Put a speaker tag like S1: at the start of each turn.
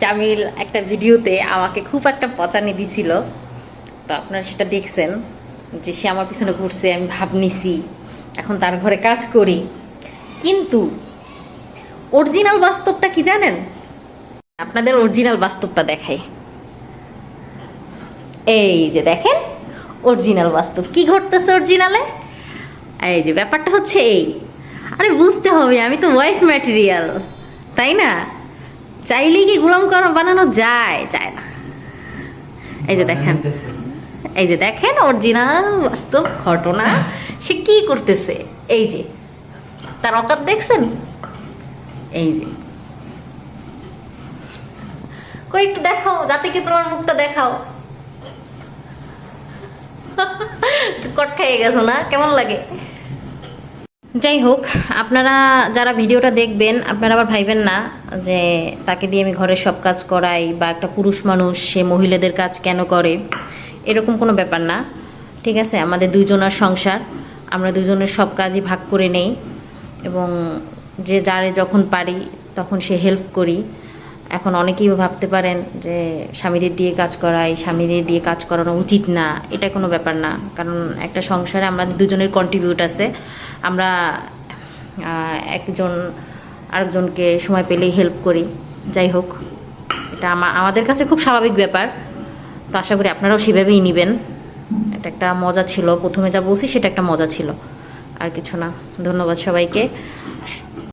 S1: জামিল একটা ভিডিওতে আমাকে খুব একটা পচানি দিছিল। তো আপনারা সেটা দেখছেন যে সে আমার পিছনে ঘুরছে, আমি ভাব নিছি, এখন তার ঘরে কাজ করি। কিন্তু অরিজিনাল বাস্তবটা কি জানেন? আপনাদের অরিজিনাল বাস্তবটা দেখাই। এই যে দেখেন, অরিজিনাল বাস্তব। কি ঘটতেছে অরিজিনালে? এই যে ব্যাপারটা হচ্ছে এই। আরে বুঝতে হবে, আমি তো ওয়াইফ ম্যাটেরিয়াল তাই না? চাইলেই কি গোলাম বানানো যায়? যায় না। এই যে দেখেন। এই যে দেখেন অরিজিনাল বাস্তব ঘটনা। সে কি করতেছে? এই যে। তার অকাত দেখছেন? এই যে। কই একটু দেখাও যাতে কি তোমার মুখটা দেখাও। কট খাইয়ে গেছো না? কেমন লাগে? যাই হোক আপনারা যারা ভিডিওটা দেখবেন, আপনারা আবার ভাইবেন না যে তাকে দিয়ে আমি ঘরের সব কাজ করাই বা একটা পুরুষ মানুষ, সে মহিলাদের কাজ কেন করে? এরকম কোনো ব্যাপার না। ঠিক আছে? আমাদের দুজনের সংসার, আমরা দুজনের সব কাজই ভাগ করে নেই এবং যে যারে যখন পারি, তখন সে হেল্প করি। এখন অনেকেই ভাবতে পারেন যে স্বামীদের দিয়ে কাজ করাই স্বামীদের দিয়ে কাজ করানো উচিত না, এটা কোনো ব্যাপার না। কারণ একটা সংসারে আমাদের দুজনের কন্ট্রিবিউট আছে। আমরা একজন আরেকজনকে সময় পেলেই হেল্প করি। যাই হোক, এটা আমাদের কাছে খুব স্বাভাবিক ব্যাপার। তো আশা করি আপনারাও সেভাবেই নেবেন। এটা একটা মজা ছিল। প্রথমে যা বলছি সেটা একটা মজা ছিল। আর কিছু না। ধন্যবাদ সবাইকে।